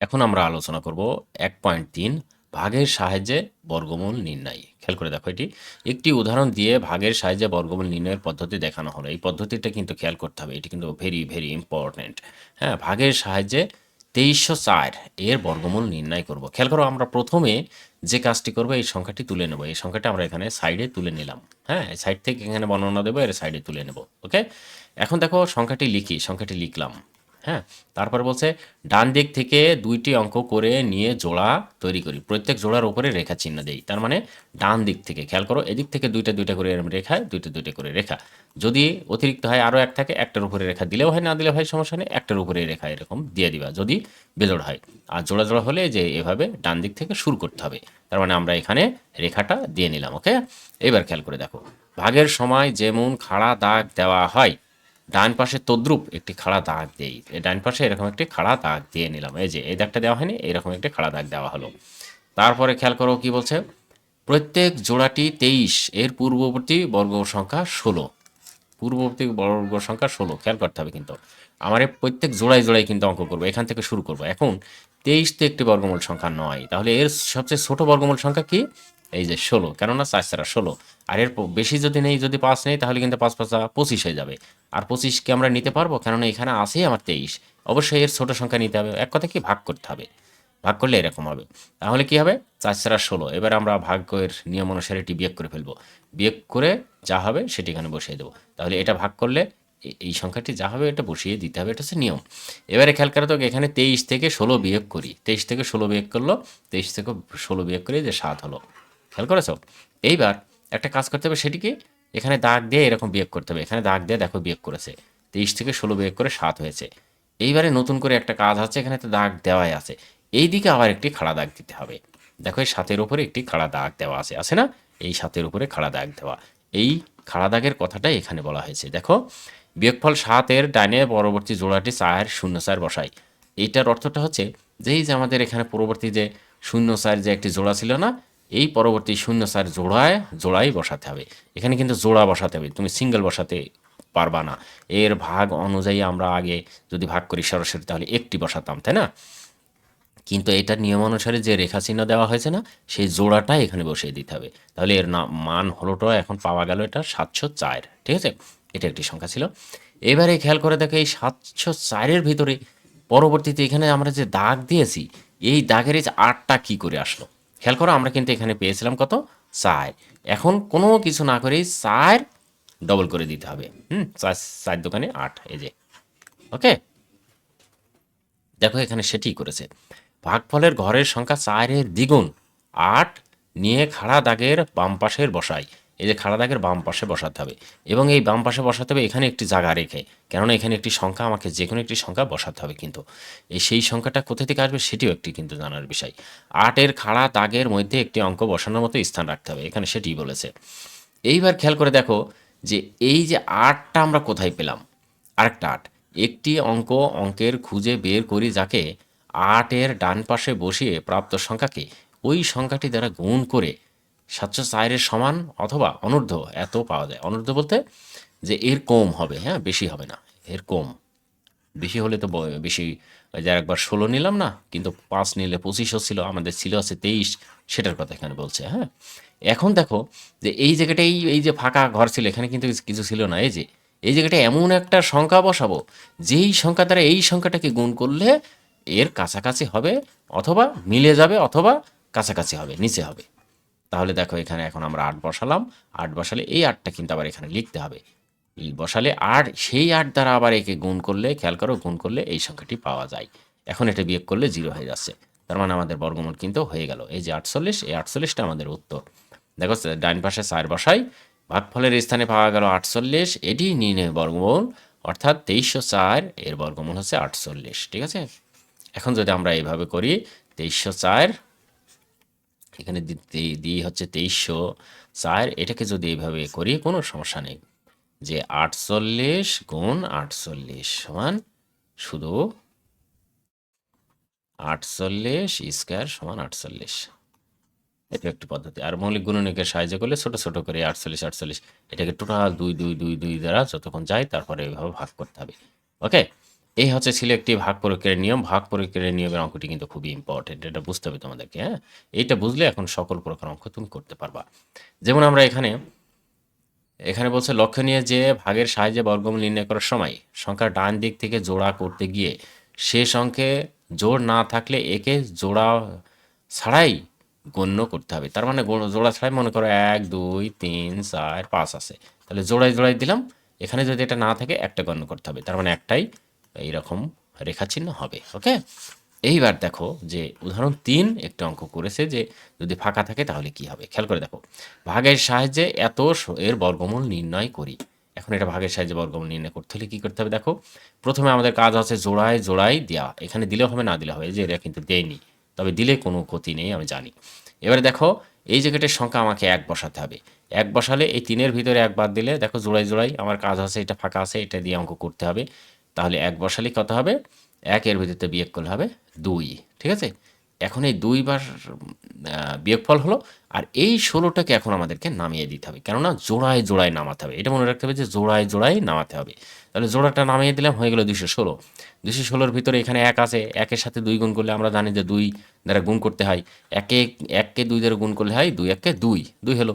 এখন আমরা আলোচনা করব এক পয়েন্ট তিন, ভাগের সাহায্যে বর্গমূল নির্ণয়। খেয়াল করে দেখো এটি। একটি উদাহরণ দিয়ে ভাগের সাহায্যে বর্গমূল নির্ণয়ের পদ্ধতি দেখানো হলো। এই পদ্ধতিটা কিন্তু খেয়াল করতে হবে। এটি কিন্তু ভেরি ভেরি ইম্পর্ট্যান্ট হ্যাঁ ভাগের সাহায্যে তেইশশো চার এর বর্গমূল নির্ণয় করব। খেয়াল করো, আমরা প্রথমে যে কাজটি করব, এই সংখ্যাটি তুলে নেব। এই সংখ্যাটা আমরা এখানে সাইডে তুলে নিলাম। হ্যাঁ সাইড থেকে এখানে বর্ণনা দেবো, এর সাইডে তুলে নেব। ওকে এখন দেখো, সংখ্যাটি লিখি। সংখ্যাটি লিখলাম। হ্যাঁ তারপর বলছে, ডান দিক থেকে দুইটি অঙ্ক করে নিয়ে জোড়া তৈরি করি। প্রত্যেক জোড়ার উপরে রেখা চিহ্ন দেই। তার মানে ডান দিক থেকে, খেয়াল করো, এদিক থেকে দুইটা দুইটা করে রেখা, দুইটা দুইটা করে রেখা। যদি অতিরিক্ত হয়, আরও এক থাকে, একটার উপরে রেখা দিলেও হয়, না দিলেও হয়, সমস্যা নেই, একটার উপরে রেখা এরকম দিয়ে দিবা, যদি বেজোড় হয়। আর জোড়া জোড়া হলে যে এভাবে ডান দিক থেকে শুরু করতে হবে। তার মানে আমরা এখানে রেখাটা দিয়ে নিলাম, ওকে? এবার খেয়াল করে দেখো, ভাগের সময় যেমন খাড়া দাগ দেওয়া হয় ডান পাশে তদ্রুপ একটি খাড়া দাগ দেই। ডান পাশে এরকম একটি খাড়া দাগ দিয়ে নিলাম। এই যে, এই দাগটা দেওয়া হয়নি, এরকম একটি খাড়া দাগ দেওয়া হলো। তারপরে খেয়াল করো কি বলছে? প্রত্যেক জোড়াটি তেইশ, এর পূর্ববর্তী বর্গ সংখ্যা ষোলো। পূর্ববর্তী বর্গ সংখ্যা ষোলো, খেয়াল করতে হবে কিন্তু। আমার প্রত্যেক জোড়ায় জোড়ায় কিন্তু অঙ্ক করব, এখান থেকে শুরু করব। এখন তেইশ তো একটি বর্গমূল সংখ্যা নয়, তাহলে এর সবচেয়ে ছোট বর্গমূল সংখ্যা কি? এই যে ষোলো, কেননা চার চারা ষোলো। আর এর বেশি যদি নেই, যদি পাঁচ নেই, তাহলে কিন্তু পাঁচ পাঁচা পঁচিশ হয়ে যাবে। আর পঁচিশকে আমরা নিতে পারব? কেননা এখানে আছেই আমার তেইশ। অবশ্যই এর ছোট সংখ্যা নিতে হবে। এক কথা কি? ভাগ করতে হবে। ভাগ করলে এরকম হবে। তাহলে কি হবে? চার চারা ষোলো। এবার আমরা ভাগ্যের নিয়ম অনুসারে এটি বিয়োগ করে ফেলব। বিয়োগ করে যা হবে সেটি এখানে বসিয়ে দেবো। তাহলে এটা ভাগ করলে এই সংখ্যাটি যা হবে এটা বসিয়ে দিতে হবে। এটা হচ্ছে নিয়ম। এবারে খেয়াল করা তো এখানে তেইশ থেকে ষোলো বিয়োগ করি। তেইশ থেকে ষোলো বিয়োগ করল। তেইশ থেকে ষোলো বিয়োগ করে, যে সাত হলো। খেয়াল করেছ? এইবার একটা কাজ করতে হবে সেটিকে, এখানে দাগ দিয়ে এরকম বিয়োগ করতে হবে। এখানে দাগ দিয়ে দেখো বিয়োগ করেছে। তেইশ থেকে ষোলো বিয়োগ করে সাত হয়েছে। এইবারে নতুন করে একটা কাজ আছে, এখানে তো দাগ দেওয়াই আছে। এই দিকে আবার একটি খাড়া দাগ দিতে হবে। দেখো এই সাতের উপরে একটি খাড়া দাগ দেওয়া আছে। আছে না? এই সাতের উপরে খাড়া দাগ দেওয়া। এই খাড়া দাগের কথাটাই এখানে বলা হয়েছে। দেখো, বিয়োগফল সাতের ডাইনে পরবর্তী জোড়াটি চার, শূন্য, চার বসাই। এইটার অর্থটা হচ্ছে যে, এই যে আমাদের এখানে পরবর্তী যে শূন্য, চার যে একটি জোড়া ছিল না এই পরবর্তী শূন্য চার জোড়ায়, জোড়াই বসাতে হবে। এখানে কিন্তু জোড়া বসাতে হবে, তুমি সিঙ্গেল বসাতে পারবা না। এর ভাগ অনুযায়ী আমরা আগে যদি ভাগ করি সরাসরি, তাহলে একটি বসাতাম, তাই না? কিন্তু এটার নিয়ম অনুসারে যে রেখা চিহ্ন দেওয়া হয়েছে না, সেই জোড়াটা এখানে বসিয়ে দিতে হবে। তাহলে এর না মান হলোটা এখন পাওয়া গেল এটা সাতশো চার, ঠিক আছে? এটা একটি সংখ্যা ছিল। এবারে খেয়াল করে দেখো এই সাতশো চারের ভিতরে পরবর্তীতে এখানে আমরা যে দাগ দিয়েছি, এই দাগের এই আটটা কী করে আসলো? খেয়াল করো, আমরা কিন্তু এখানে পেয়েছিলাম কত? চার। এখন কোনো কিছু না করেই চার ডবল করে দিতে হবে। হুম, চার চার দোকানে আট, এই যে। ওকে? দেখো, এখানে সেটি করেছে। ভাগফলের ঘরের সংখ্যা চারের দ্বিগুণ। আট নিয়ে খাড়া দাগের বাম পাশের বসাই। এই যে খাড়া দাগের বাম পাশে বসাতে হবে। এবং এই বাম পাশে বসাতে হবে, এখানে একটি জায়গা রেখে। কেননা এখানে একটি সংখ্যা, আমাকে যে কোনো একটি সংখ্যা বসাতে হবে কিন্তু। এই সেই সংখ্যাটা কোথা থেকে আসবে সেটিও একটি কিন্তু জানার বিষয়। আটের খাড়া দাগের মধ্যে একটি অঙ্ক বসানোর মতো স্থান রাখতে হবে, এখানে সেটি বলেছে। এইবার খেয়াল করে দেখো যে এই যে আটটা আমরা কোথায় পেলাম? আরেকটা আট। একটি অঙ্ক অঙ্কের খুঁজে বের করি যাকে আটের ডান পাশে বসিয়ে প্রাপ্ত সংখ্যাকে ওই সংখ্যাটি দ্বারা গুণ করে সাতশো চারের সমান অথবা অনূর্ধ্ব, এত পাওয়া যায়। অনূর্ধ্ব বলতে যে এর কম হবে হ্যাঁ বেশি হবে না, এর কম। বেশি হলে তো বেশি, ওই যে একবার ষোলো নিলাম না, কিন্তু পাঁচ নিলে পঁচিশও ছিল, আমাদের ছিল আছে তেইশ, সেটার কথা এখানে বলছে হ্যাঁ। এখন দেখো যে এই জায়গাটা, এই এই যে ফাঁকা ঘর ছিল, এখানে কিন্তু কিছু ছিল না, এই যে, এই জায়গাটা এমন একটা সংখ্যা বসাবো, যেই সংখ্যা দ্বারা এই সংখ্যাটাকে গুণ করলে এর কাছাকাছি হবে, অথবা মিলে যাবে, অথবা কাছাকাছি হবে, নিচে হবে। তাহলে দেখো এখানে এখন আমরা আট বসালাম। আট বসালে এই আটটা কিন্তু আবার এখানে লিখতে হবে। বসালে আট সেই আট দ্বারা আবার একে গুণ করলে, খেয়াল করো, গুণ করলে এই সংখ্যাটি পাওয়া যায়। এখন এটা বিয়োগ করলে জিরো হয়ে যাচ্ছে। তার মানে আমাদের বর্গমূল কিন্তু হয়ে গেল। এই যে আটচল্লিশ, এই আটচল্লিশটা আমাদের উত্তর। দেখো ডাইন পাশে চার বসাই, ভাগফলের স্থানে পাওয়া গেল আটচল্লিশ, এটি নির্ণয় বর্গমূল। অর্থাৎ তেইশশো চার, এর বর্গমূল হচ্ছে আটচল্লিশ, ঠিক আছে? এখন যদি আমরা এইভাবে করি, তেইশশো চার এখানে দিই হচ্ছে তেইশশো। চার এটাকে যদি এইভাবে করি, কোনো সমস্যা নেই। যে আটচল্লিশ গুণ আটচল্লিশ সমান শুধু আটচল্লিশ স্কোয়ার সমান আটচল্লিশ। এটা একটি পদ্ধতি। আর মৌলিক গুণনীকের সাহায্য করলে ছোট ছোট করে আটচল্লিশ আটচল্লিশ, এটাকে টোটাল দুই দুই দুই দুই দ্বারা যতক্ষণ যায়, তারপরে এইভাবে ভাগ করতে হবে। ওকে? এই হচ্ছে ছিল একটি ভাগ প্রক্রিয়ার নিয়ম। ভাগ প্রক্রিয়ার নিয়মের অঙ্কটি কিন্তু খুবই ইম্পর্টেন্ট এটা বুঝতে হবে তোমাদেরকে হ্যাঁ? এটা বুঝলে এখন সকল প্রকার অঙ্ক তুমি করতে পারবা। যেমন আমরা এখানে এখানে বলছে, লক্ষণীয় যে ভাগের সাহায্যে বর্গমূল নির্ণয় করার সময় সংখ্যার ডান দিক থেকে জোড়া করতে গিয়ে সে সংখ্যে জোড় না থাকলে একে জোড়া ছাড়াই গণ্য করতে হবে। তার মানে জোড়া ছাড়াই মনে করো এক, দুই, তিন, চার, পাঁচ আছে। তাহলে জোড়ায় জোড়ায় দিলাম। এখানে যদি এটা না থাকে, একটা গণ্য করতে হবে। তার মানে একটাই এইরকম রেখাচিহ্ন হবে ওকে এইবার দেখো যে উদাহরণ তিন একটা অঙ্ক করেছে যে যদি ফাঁকা থাকে তাহলে কি হবে? খেয়াল করে দেখো, ভাগের সাহায্যে এত এর বর্গমূল নির্ণয় করি। এখন এটা ভাগের সাহায্যে বর্গমূল নির্ণয় করতে হলে কী করতে হবে দেখো, প্রথমে আমাদের কাজ আছে জোড়ায় জোড়ায় দেওয়া এখানে দিলেও হবে, না দিলে হবে যে এটা কিন্তু দেয়নি। তবে দিলে কোনো ক্ষতি নেই, আমি জানি। এবারে দেখো, এই জায়গাটার সংখ্যা আমাকে এক বসাতে হবে। এক বসালে এই তিনের ভিতরে এক বাদ দিলে দেখো জোড়াই জোড়াই আমার কাজ আছে, এটা ফাঁকা আছে, এটা দিয়ে অঙ্ক করতে হবে। তাহলে এক বসালে কত হবে? একের ভিতরে বিয়োগ করলে হবে দুই, ঠিক আছে? এখন এই দুইবার বিয়োগফল হলো আর এই ষোলোটাকে এখন আমাদেরকে নামিয়ে দিতে হবে। কেননা জোড়ায় জোড়ায় নামাতে হবে। এটা মনে রাখতে হবে যে জোড়ায় জোড়ায় নামাতে হবে। তাহলে জোড়াটা নামিয়ে দিলাম, হয়ে গেল দুশো ষোলো। দুশো ষোলোর ভিতরে এখানে এক আছে। একের সাথে দুই গুণ করলে আমরা জানি যে দুই দ্বারা গুণ করতে হয়। একে, এককে দুই দ্বারা গুণ করলে হয় দুই, এককে দুই। দুই হলো।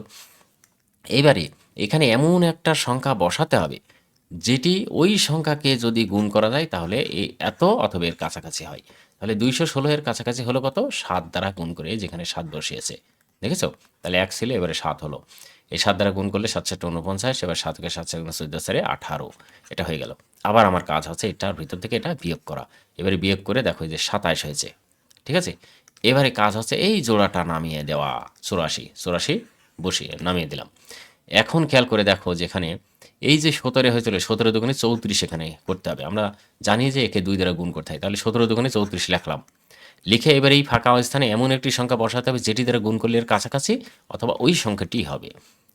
এবারে এখানে এমন একটা সংখ্যা বসাতে হবে যেটি ওই সংখ্যাকে যদি গুণ করা যায়, তাহলে এই এত অথবা এর কাছাকাছি হয়। তাহলে দুইশো ষোলো এর কাছাকাছি হলো কত? সাত দ্বারা গুণ করে যেখানে সাত বসিয়েছে। দেখেছ? তাহলে এক ছিল, এবারে সাত হলো। এই সাত দ্বারা গুণ করলে সাত সাতটা উনপঞ্চাশ এবার সাতকে সাত সাত চোদ্দ সারে আঠারো। এটা হয়ে গেল। আবার আমার কাজ হচ্ছে এটার ভিতর থেকে এটা বিয়োগ করা। এবারে বিয়োগ করে দেখো যে সাতাশ হয়েছে। ঠিক আছে? এবারে কাজ হচ্ছে এই জোড়াটা নামিয়ে দেওয়া। চুরাশি। চুরাশি বসিয়ে নামিয়ে দিলাম। এখন খেয়াল করে দেখো যেখানে এই যে সতেরো হয়েছিল সতেরো দোকানে চৌত্রিশ এখানে করতে হবে। আমরা জানি যে একে দুই দ্বারা গুণ করতে হয়। তাহলে সতেরো দোকানে চৌত্রিশ লিখলাম। লিখে এবার এই ফাঁকা স্থানে এমন একটি সংখ্যা বসাতে হবে যেটি দ্বারা গুণ করলে এর কাছাকাছি অথবা ওই সংখ্যাটি হবে।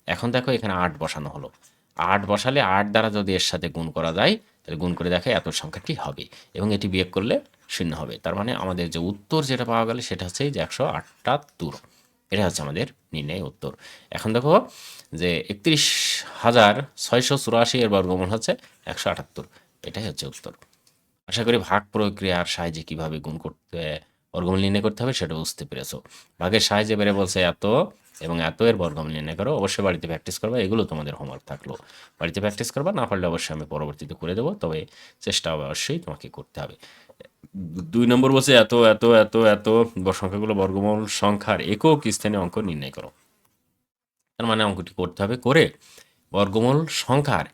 এখন দেখো এখানে আট বসানো হলো। আট বসালে আট দ্বারা যদি এর সাথে গুণ করা যায়, তাহলে গুণ করে দেখে এত সংখ্যাটি হবে এবং এটি বিয়োগ করলে শূন্য হবে। তার মানে আমাদের যে উত্তর যেটা পাওয়া গেল সেটা হচ্ছে যে একশো আটটা আটাত্তর এটা হচ্ছে আমাদের নির্ণয় উত্তর। এখন দেখো যে একত্রিশ হাজার ছয়শো চুরাশি এর বর্গমূল হচ্ছে একশো আটাত্তর। এটাই হচ্ছে উত্তর। আশা করি ভাগ প্রক্রিয়ার সাহায্যে কীভাবে গুণ করতে, বর্গমূল নির্ণয় করতে হবে সেটা বুঝতে পেরেছ। ভাগের সাহায্যে বেড়ে বলছে এত এবং এত এর বর্গমূল নির্ণয় করো, অবশ্যই বাড়িতে প্র্যাকটিস করবা, এগুলো তোমাদের হোমওয়ার্ক থাকল। বাড়িতে প্র্যাকটিস করবা, না পারলে অবশ্যই আমি পরবর্তীতে করে দেবো, তবে চেষ্টা অবশ্যই তোমাকে করতে হবে। দুই নম্বর বলছে এত এত এত এত সংখ্যাগুলো, বর্গমূল সংখ্যার একক স্থানে অঙ্ক নির্ণয় করো। তার মানে অঙ্কটি করতে হবে করে বর্গমূল সংখ্যার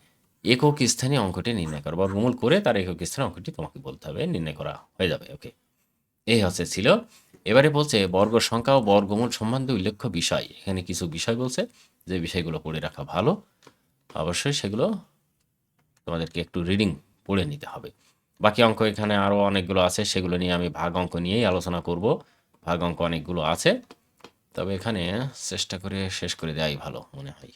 একক স্থানে অঙ্কটি নির্ণয় করো। বর্গমূল করে তার একক স্থানে অঙ্কটি তোমাকে বলতে হবে, নির্ণয় করা হয়ে যাবে ওকে এই হচ্ছে ছিল। এবারে বলছে বর্গ সংখ্যা ও বর্গমূল সম্বন্ধে উল্লেখ্য বিষয়। এখানে কিছু বিষয় বলছে যে বিষয়গুলো পড়ে রাখা ভালো। অবশ্যই সেগুলো তোমাদেরকে একটু রিডিং পড়ে নিতে হবে। বাকি অঙ্ক এখানে আরও অনেকগুলো আছে, সেগুলো নিয়ে আমি ভাগ অঙ্ক নিয়েই আলোচনা করব। ভাগ অঙ্ক অনেকগুলো আছে। তবে এখানে চেষ্টা করে শেষ করে দেওয়াই ভালো মনে হয়।